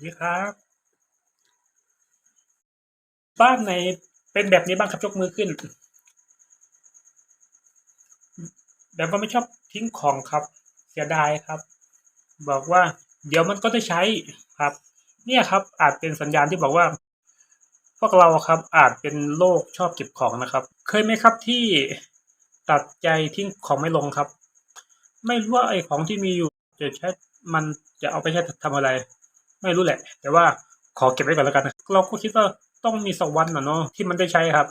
สวัสดีครับ บ้านไหนเป็นแบบนี้บ้างครับยกมือขึ้น แบบว่าไม่ชอบทิ้งของครับ เสียดายครับ บอกว่า เดี๋ยวมันก็จะใช้ครับ เนี่ยครับ อาจเป็นสัญญาณที่บอกว่า พวกเราครับอาจเป็นโรคชอบเก็บของนะครับ เคยไหมครับที่ตัดใจทิ้งของไม่ลงครับ ไม่รู้ว่าไอ้ของที่มีอยู่จะใช้มันจะเอาไปใช้ทำอะไร ไม่รู้แหละ แต่ว่าขอเก็บไว้ก่อนแล้วกันนะเราก็คิดว่าต้องมีสักวันนะเนาะที่มันได้ใช้ครับ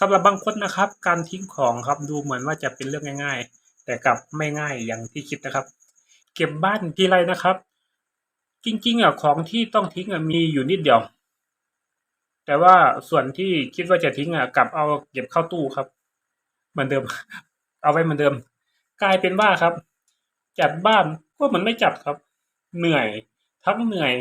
สำหรับบางคนนะครับ การทิ้งของครับดูเหมือนว่าจะเป็นเรื่องง่าย ๆ แต่กลับไม่ง่ายอย่างที่คิดนะครับ เก็บบ้านทีไรนะครับ จริงๆอะของที่ต้องทิ้งอะมีอยู่นิดเดียว แต่ว่าส่วนที่คิดว่าจะทิ้งอะกลับเอาเก็บเข้าตู้ครับเหมือนเดิม เอาไว้เหมือนเดิม กลายเป็นว่าครับ จัดบ้านก็เหมือนไม่จัดครับ เหนื่อย ทั้งเหนื่อย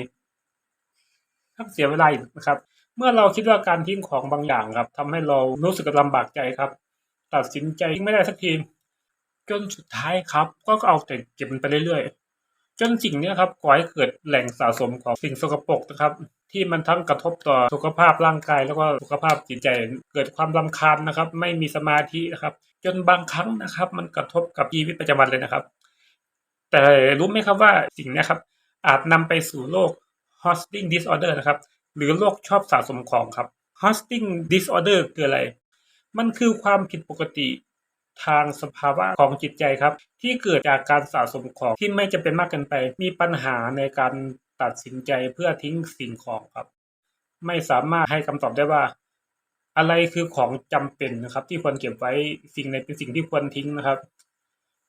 ทั้งเสียเวลาอีกนะครับ เมื่อเราคิดว่าการทิ้งของบางอย่างครับทำให้เรารู้สึกลำบากใจครับ ตัดสินใจทิ้งไม่ได้สักทีจนสุดท้ายครับ ก็เอาแต่เก็บมันไปเรื่อยๆ จนสิ่งนี้ครับก่อให้เกิดแหล่งสะสมของสิ่งสกปรกนะครับ ที่มันทั้งกระทบต่อสุขภาพร่างกาย แล้วก็สุขภาพจิตใจเกิดความรำคาญนะครับ ไม่มีสมาธินะครับ จนบางครั้งนะครับ มันกระทบกับชีวิตประจำวันเลยนะครับ แต่รู้ไหมครับว่าสิ่งนี้ครับ อาจนำไปสู่โรค hosting disorder นะครับ หรือโรคชอบสะสมของครับ hosting disorder คืออะไร มันคือความผิดปกติทางสภาวะของจิตใจครับ ที่เกิดจากการสะสมของที่ไม่จำเป็นมากเกินไป มีปัญหาในการตัดสินใจเพื่อทิ้งสิ่งของครับ ไม่สามารถให้คำตอบได้ว่า อะไรคือของจำเป็นนะครับ ที่ควรเก็บไว้สิ่งไหนเป็นสิ่งที่ควรทิ้งนะครับ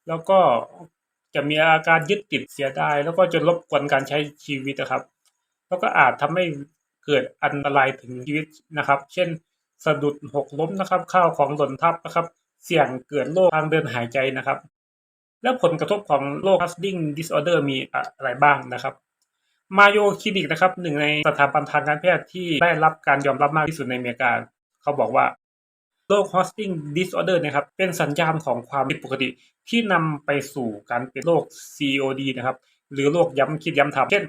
แล้วก็ จะมีอาการยึดติดเสียดายแล้วก็จนรบกวนการใช้ชีวิตนะครับ แล้วก็อาจทำให้เกิดอันตรายถึงชีวิตนะครับ เช่น สะดุดหกล้มนะครับ ข้าวของหล่นทับนะครับ เสี่ยงเกิดโรคทางเดินหายใจนะครับ แล้วผลกระทบของโรค Husting Disorder มีอะไรบ้างนะครับมาโยคลินิกนะครับหนึ่งในสถาบันทางการแพทย์ที่ได้รับการยอมรับมากที่สุดในอเมริกา เขาบอกว่า โรค Hosting Disorder นะครับ เป็นสัญญาณของความผิดปกติ ที่นำไปสู่การเป็นโรค COD นะครับ หรือโรคย้ำคิดย้ำทำเช่น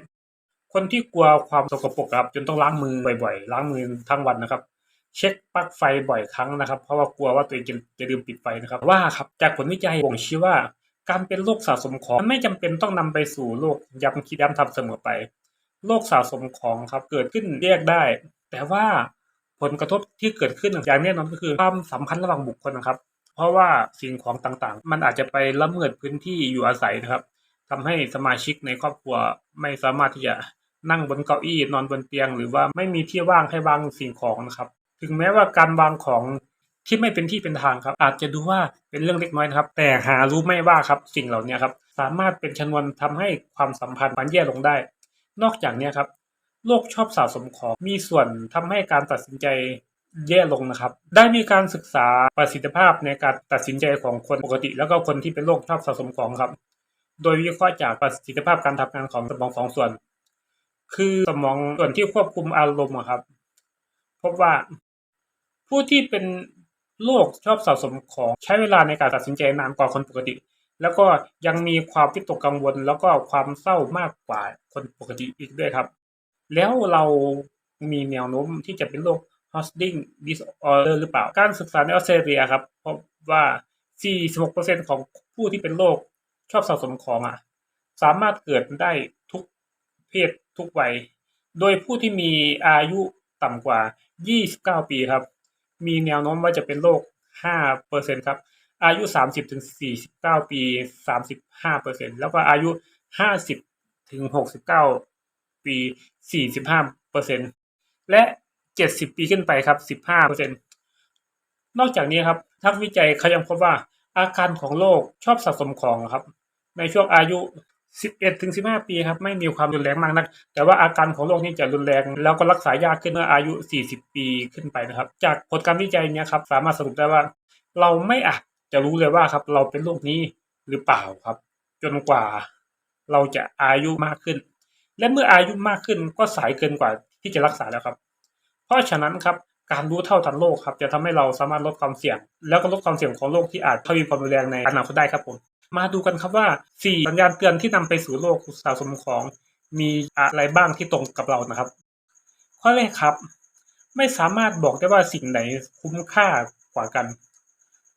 คนที่กลัวความสกปรกครับจนต้องล้างมือบ่อยๆ ล้างมือทั้งวันนะครับ เช็คปลั๊กไฟบ่อยครั้งนะครับ เพราะว่ากลัวว่าตัวเองจะจะลืมปิดไฟนะครับ ว่าครับจากผลวิจัยบ่งชี้ว่า การเป็นโรคสะสมของไม่จำเป็นต้องนำไปสู่โรคย้ำคิดย้ำทำเสมอไป โรคสะสมของครับเกิดขึ้นแยกได้ แต่ว่า ผลกระทบที่เกิดขึ้นอย่างแน่นอนก็คือความสัมพันธ์ระหว่างบุคคลนะครับ เพราะว่าสิ่งของต่างๆ มันอาจจะไปละเมิดพื้นที่อยู่อาศัยนะครับทำให้สมาชิกในครอบครัวไม่สามารถที่จะนั่งบนเก้าอี้นอนบนเตียง หรือว่าไม่มีที่ว่างให้วางสิ่งของนะครับ ถึงแม้ว่าการวางของที่ไม่เป็นที่เป็นทางครับ อาจจะดูว่าเป็นเรื่องเล็กน้อยนะครับ แต่หารู้ไม่ว่าครับสิ่งเหล่านี้ครับสามารถเป็นชนวนทำให้ความสัมพันธ์มันแย่ลงได้ นอกจากนี้ครับ โรคชอบสะสมของมีส่วนทำให้การตัดสินใจแย่ลงนะครับ ได้มีการศึกษาประสิทธิภาพในการตัดสินใจของคนปกติ แล้วก็คนที่เป็นโรคชอบสะสมของครับ โดยวิเคราะห์จากประสิทธิภาพการทำงานของสมองสองส่วน คือสมองส่วนที่ควบคุมอารมณ์ครับ พบว่าผู้ที่เป็นโรคชอบสะสมของใช้เวลาในการตัดสินใจนานกว่าคนปกติ แล้วก็ยังมีความวิตกกังวล แล้วก็ความเศร้ามากกว่าคนปกติอีกด้วยครับ แล้วเรามีแนวโน้มที่จะเป็นโรค hosting disorder หรือเปล่า การศึกษาในออสเตรเลียครับพบว่า 46%ของผู้ที่เป็นโรคชอบสะสมของอะสามารถเกิดได้ทุกเพศทุกวัย โดยผู้ที่มีอายุต่ำกว่า 29 ปีครับ มีแนวโน้มว่าจะเป็นโรค 5%ครับ อายุ 30ถึง49 ปี 35%แล้วก็อายุ 50ถึง69 ปี 45%และ 70 ปีขึ้นไปครับ 15%นอกจากนี้ครับทักวิจัยเขายังพบว่าอาการของโรคชอบสะสมของครับ ในช่วงอายุ 11ถึง15 ปีครับไม่มีความรุนแรงมากนัก แต่ว่าอาการของโรคนี้จะรุนแรง แล้วก็รักษายากขึ้นเมื่ออายุ 40 ปีขึ้นไปนะครับ จากผลการวิจัยนี้ครับสามารถสรุปได้ว่า เราไม่อาจจะรู้เลยว่าครับเราเป็นโรคนี้หรือเปล่าครับ จนกว่าเราจะอายุมากขึ้น และเมื่ออายุมากขึ้นก็สายเกินกว่าที่จะรักษาแล้วครับ เพราะฉะนั้นครับการรู้เท่าทันโรคครับ จะทำให้เราสามารถลดความเสี่ยง แล้วก็ลดความเสี่ยงของโรคที่อาจทวีความรุนแรงในอนาคตได้ครับผมมาดูกันครับว่า 4 สัญญาณเตือนที่นำไปสู่โรคสะสมของ มีอะไรบ้างที่ตรงกับเรานะครับ ข้อแรกครับ ไม่สามารถบอกได้ว่าสิ่งไหนคุ้มค่ากว่ากัน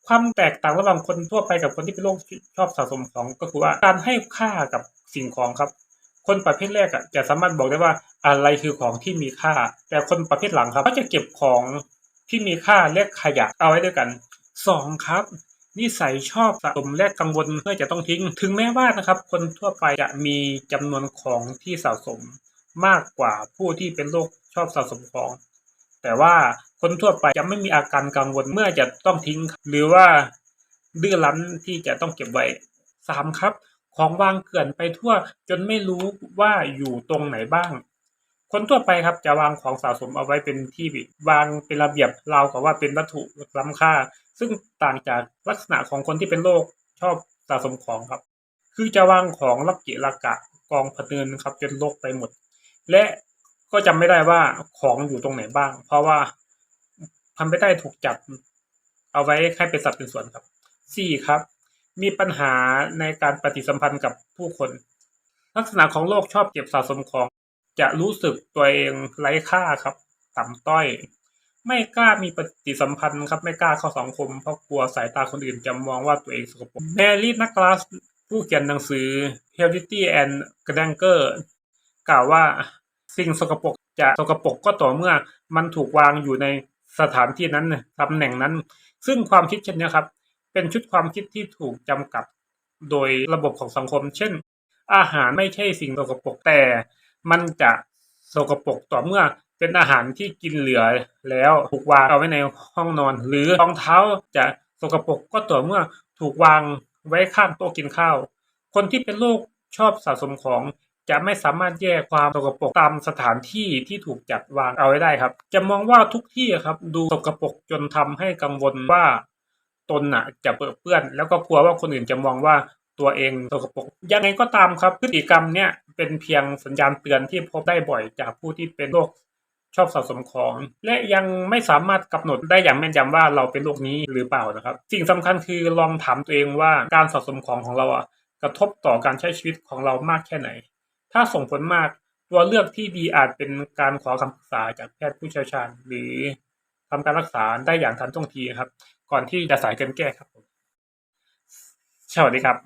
ความแตกต่างระหว่างคนทั่วไปกับคนที่เป็นโรคชอบสะสมของก็คือว่าการให้ค่ากับสิ่งของครับ คนประเภทแรกอะจะสามารถบอกได้ว่าอะไรคือของที่มีค่า แต่คนประเภทหลังครับก็จะเก็บของที่มีค่าและขยะเอาไว้ด้วยกันสองครับนิสัยชอบสะสมและกังวลเมื่อจะต้องทิ้ง ถึงแม้ว่านะครับ คนทั่วไปจะมีจำนวนของที่สะสมมากกว่าผู้ที่เป็นโรคชอบสะสมของ แต่ว่าคนทั่วไปจะไม่มีอาการกังวลเมื่อจะต้องทิ้ง หรือว่าดื้อรั้นที่จะต้องเก็บไว้สามครับ ของวางเกลื่อนไปทั่วจนไม่รู้ว่าอยู่ตรงไหนบ้าง คนทั่วไปครับจะวางของสะสมเอาไว้เป็นที่วางเป็นระเบียบราวกับว่าเป็นวัตถุล้ำค่า ซึ่งต่างจากลักษณะของคนที่เป็นโรคชอบสะสมของครับ คือจะวางของลักเกะระกะกองพะเนินครับจนโลกไปหมด และก็จำไม่ได้ว่าของอยู่ตรงไหนบ้าง เพราะว่าทำไม่ได้ถูกจัดเอาไว้ให้เป็นสัดเป็นส่วนครับสี่ครับ มีปัญหาในการปฏิสัมพันธ์กับผู้คน ลักษณะของโรคชอบเก็บสะสมของ จะรู้สึกตัวเองไร้ค่าครับ ต่ำต้อย ไม่กล้ามีปฏิสัมพันธ์ครับ ไม่กล้าเข้าสังคม เพราะกลัวสายตาคนอื่นจะมองว่าตัวเองสกปรกแมรี่นักลาสผู้เขียนหนังสือ Healthy and Granger กล่าวว่าสิ่งสกปรกจะสกปรกก็ต่อเมื่อมันถูกวางอยู่ในสถานที่นั้นตำแหน่งนั้น ซึ่งความคิดเช่นนี้ครับ เป็นชุดความคิดที่ถูกจำกัดโดยระบบของสังคม เช่น อาหารไม่ใช่สิ่งสกปรกแต่ มันจะสกปรกต่อเมื่อเป็นอาหารที่กินเหลือแล้วถูกวางเอาไว้ในห้องนอน หรือรองเท้าจะสกปรกก็ต่อเมื่อถูกวางไว้ข้างโต๊ะกินข้าว คนที่เป็นโรคชอบสะสมของจะไม่สามารถแยกความสกปรกตามสถานที่ที่ถูกจัดวางเอาไว้ได้ครับ จะมองว่าทุกที่ครับดูสกปรกจนทำให้กังวลว่า ตนน่ะจะเปื้อนเปื้อน แล้วก็กลัวว่าคนอื่นจะมองว่าตัวเองสกปรกยังไงก็ตามครับพฤติกรรมเนี่ยเป็นเพียงสัญญาณเตือนที่พบได้บ่อยจากผู้ที่เป็นโรคชอบสะสมของ และยังไม่สามารถกำหนดได้อย่างแม่นยำว่าเราเป็นโรคนี้หรือเปล่านะครับ สิ่งสำคัญคือลองถามตัวเองว่าการสะสมของของเราอะกระทบต่อการใช้ชีวิตของเรามากแค่ไหน ถ้าส่งผลมากตัวเลือกที่ดีอาจเป็นการขอคำปรึกษาจากแพทย์ผู้เชี่ยวชาญ หรือทำการรักษาได้อย่างทันท่วงทีครับ ก่อนที่จะสายเกินแก้ครับผมสวัสดีครับ